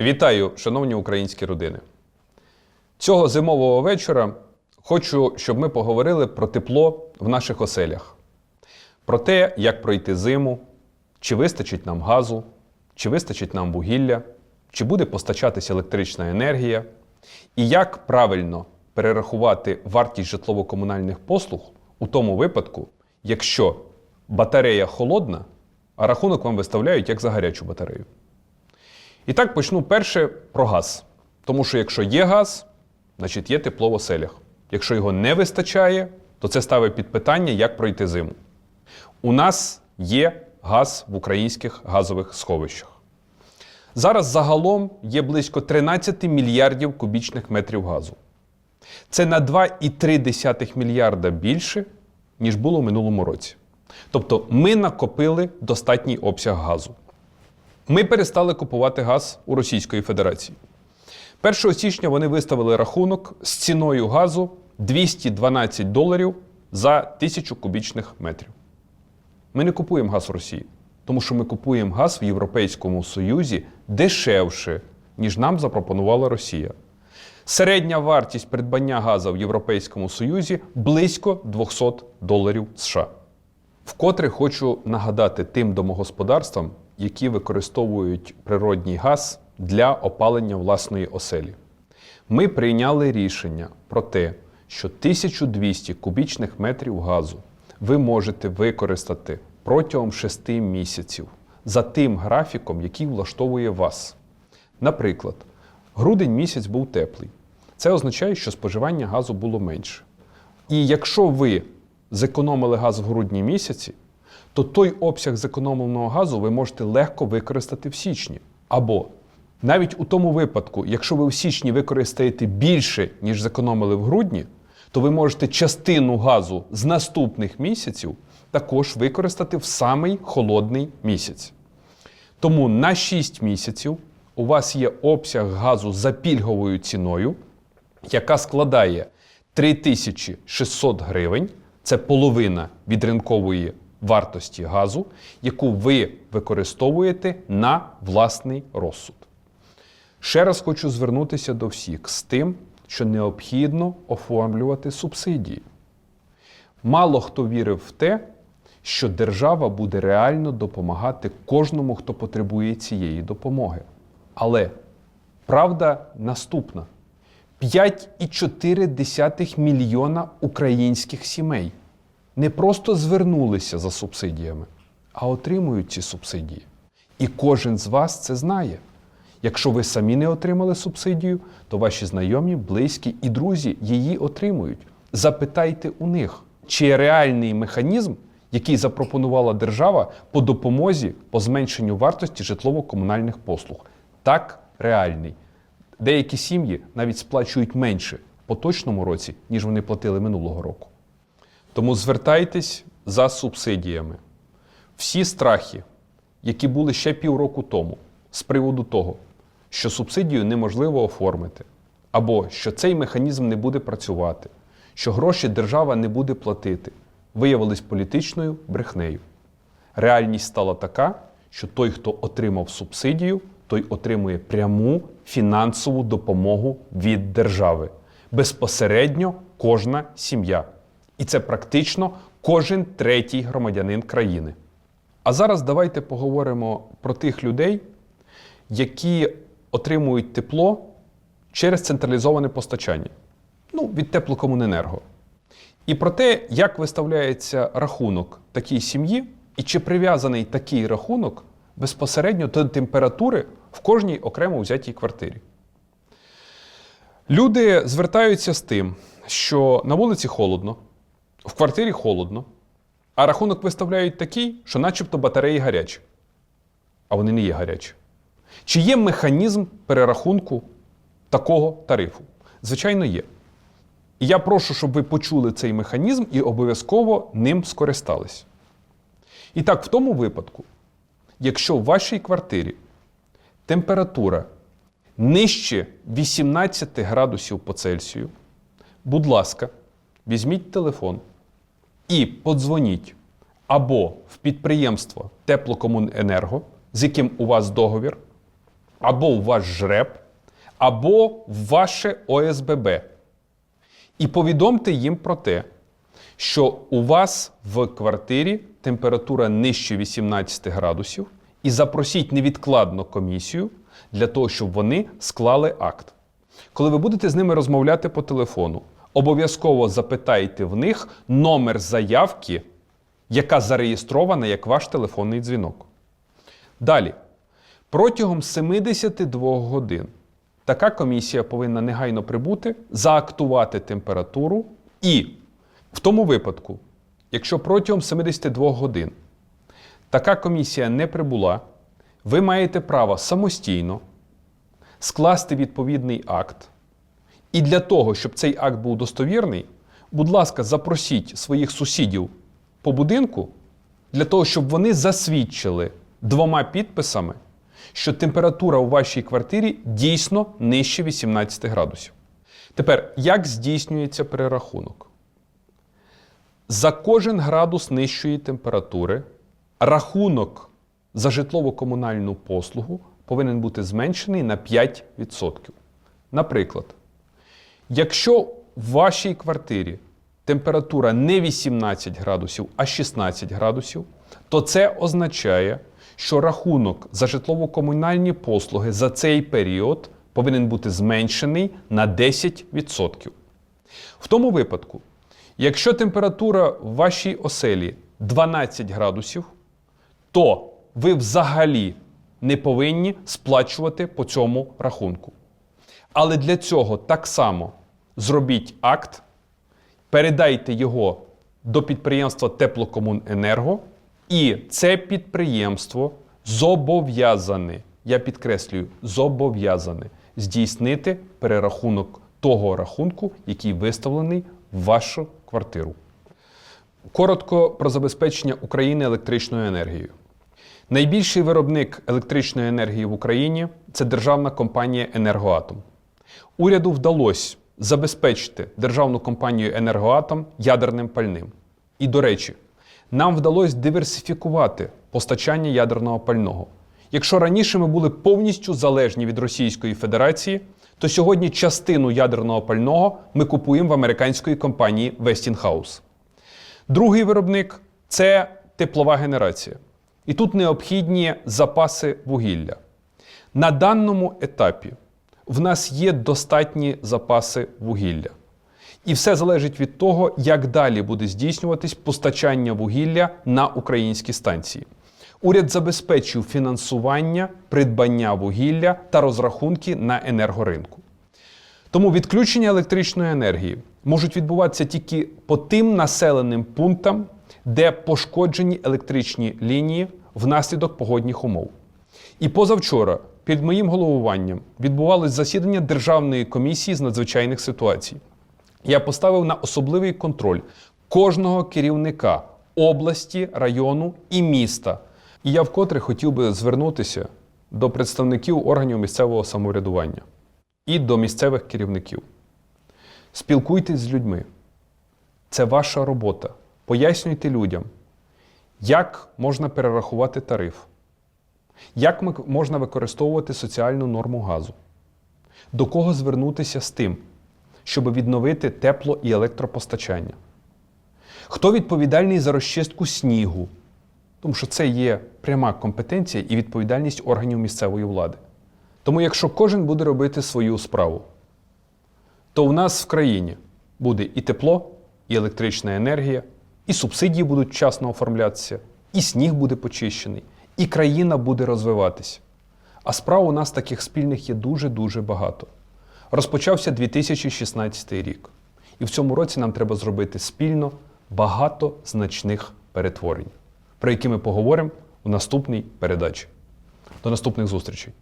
Вітаю, шановні українські родини. Цього зимового вечора хочу, щоб ми поговорили про тепло в наших оселях, про те, як пройти зиму, чи вистачить нам газу, чи вистачить нам вугілля, чи буде постачатися електрична енергія, і як правильно перерахувати вартість житлово-комунальних послуг у тому випадку, якщо батарея холодна, а рахунок вам виставляють як за гарячу батарею. І так почну перше про газ. Тому що якщо є газ, значить є тепло в оселях. Якщо його не вистачає, то це ставить під питання, як пройти зиму. У нас є газ в українських газових сховищах. Зараз загалом є близько 13 мільярдів кубічних метрів газу. Це на 2,3 мільярда більше, ніж було в минулому році. Тобто ми накопили достатній обсяг газу. Ми перестали купувати газ у Російської Федерації. 1 січня вони виставили рахунок з ціною газу 212 доларів за тисячу кубічних метрів. Ми не купуємо газ в Росії, тому що ми купуємо газ в Європейському Союзі дешевше, ніж нам запропонувала Росія. Середня вартість придбання газу в Європейському Союзі близько 200 доларів США. Вкотре хочу нагадати тим домогосподарствам, які використовують природній газ для опалення власної оселі. Ми прийняли рішення про те, що 1200 кубічних метрів газу ви можете використати протягом 6 місяців за тим графіком, який влаштовує вас. Наприклад, грудень місяць був теплий. Це означає, що споживання газу було менше. І якщо ви зекономили газ в грудні місяці, то той обсяг зекономленого газу ви можете легко використати в січні. Або навіть у тому випадку, якщо ви в січні використаєте більше, ніж зекономили в грудні, то ви можете частину газу з наступних місяців також використати в самий холодний місяць. Тому на 6 місяців у вас є обсяг газу за пільговою ціною, яка складає 3600 гривень. Це половина від ринкової вартості газу, яку ви використовуєте на власний розсуд. Ще раз хочу звернутися до всіх з тим, що необхідно оформлювати субсидії. Мало хто вірив в те, що держава буде реально допомагати кожному, хто потребує цієї допомоги. Але правда наступна: 5,4 мільйона українських сімей не просто звернулися за субсидіями, а отримують ці субсидії. І кожен з вас це знає. Якщо ви самі не отримали субсидію, то ваші знайомі, близькі і друзі її отримують. Запитайте у них, чи є реальний механізм, який запропонувала держава по допомозі по зменшенню вартості житлово-комунальних послуг. Так, реальний. Деякі сім'ї навіть сплачують менше в поточному році, ніж вони платили минулого року. Тому звертайтесь за субсидіями. Всі страхи, які були ще півроку тому, з приводу того, що субсидію неможливо оформити, або що цей механізм не буде працювати, що гроші держава не буде платити, виявились політичною брехнею. Реальність стала така, що той, хто отримав субсидію, той отримує пряму фінансову допомогу від держави. Безпосередньо кожна сім'я. І це практично кожен третій громадянин країни. А зараз давайте поговоримо про тих людей, які отримують тепло через централізоване постачання ну, від теплокомуненерго. І про те, як виставляється рахунок такій сім'ї, і чи прив'язаний такий рахунок безпосередньо до температури в кожній окремо взятій квартирі. Люди звертаються з тим, що на вулиці холодно, в квартирі холодно, а рахунок виставляють такий, що начебто батареї гарячі. А вони не є гарячі. Чи є механізм перерахунку такого тарифу? Звичайно, є. І я прошу, щоб ви почули цей механізм і обов'язково ним скористались. І так, в тому випадку, якщо в вашій квартирі температура нижче 18 градусів по Цельсію, будь ласка, візьміть телефон і подзвоніть або в підприємство Теплокомуненерго, з яким у вас договір, або в ваш ЖРЕБ, або в ваше ОСББ. І повідомте їм про те, що у вас в квартирі температура нижче 18 градусів, і запросіть невідкладно комісію для того, щоб вони склали акт. Коли ви будете з ними розмовляти по телефону, обов'язково запитайте в них номер заявки, яка зареєстрована як ваш телефонний дзвінок. Далі, протягом 72 годин така комісія повинна негайно прибути, заактувати температуру і в тому випадку, якщо протягом 72 годин така комісія не прибула, ви маєте право самостійно скласти відповідний акт. І для того, щоб цей акт був достовірний, будь ласка, запросіть своїх сусідів по будинку для того, щоб вони засвідчили двома підписами, що температура у вашій квартирі дійсно нижче 18 градусів. Тепер, як здійснюється перерахунок? За кожен градус нижчої температури рахунок за житлово-комунальну послугу повинен бути зменшений на 5%. Наприклад, якщо в вашій квартирі температура не 18 градусів, а 16 градусів, то це означає, що рахунок за житлово-комунальні послуги за цей період повинен бути зменшений на 10%. В тому випадку, якщо температура в вашій оселі 12 градусів, то ви взагалі не повинні сплачувати по цьому рахунку. Але для цього так само зробіть акт, передайте його до підприємства Теплокомуненерго, і це підприємство зобов'язане, я підкреслюю, зобов'язане здійснити перерахунок того рахунку, який виставлений в вашу квартиру. Коротко про забезпечення України електричною енергією. Найбільший виробник електричної енергії в Україні це державна компанія Енергоатом. Уряду вдалося забезпечити державну компанію Енергоатом ядерним пальним. І, до речі, нам вдалося диверсифікувати постачання ядерного пального. Якщо раніше ми були повністю залежні від Російської Федерації, то сьогодні частину ядерного пального ми купуємо в американської компанії Westinghouse. Другий виробник це теплова генерація. І тут необхідні запаси вугілля. На даному етапі в нас є достатні запаси вугілля. І все залежить від того, як далі буде здійснюватись постачання вугілля на українські станції. Уряд забезпечив фінансування, придбання вугілля та розрахунки на енергоринку. Тому відключення електричної енергії можуть відбуватися тільки по тим населеним пунктам, де пошкоджені електричні лінії внаслідок погодних умов. І позавчора під моїм головуванням відбувалось засідання Державної комісії з надзвичайних ситуацій. Я поставив на особливий контроль кожного керівника області, району і міста. І я вкотре хотів би звернутися до представників органів місцевого самоврядування і до місцевих керівників. Спілкуйтесь з людьми. Це ваша робота. Пояснюйте людям, як можна перерахувати тариф, як можна використовувати соціальну норму газу, до кого звернутися з тим, щоб відновити тепло і електропостачання. Хто відповідальний за розчистку снігу? Тому що це є пряма компетенція і відповідальність органів місцевої влади. Тому, якщо кожен буде робити свою справу, то у нас в країні буде і тепло, і електрична енергія, і субсидії будуть вчасно оформлятися, і сніг буде почищений, і країна буде розвиватися. А справ у нас таких спільних є дуже-дуже багато. Розпочався 2016 рік. І в цьому році нам треба зробити спільно багато значних перетворень, про які ми поговоримо у наступній передачі. До наступних зустрічей!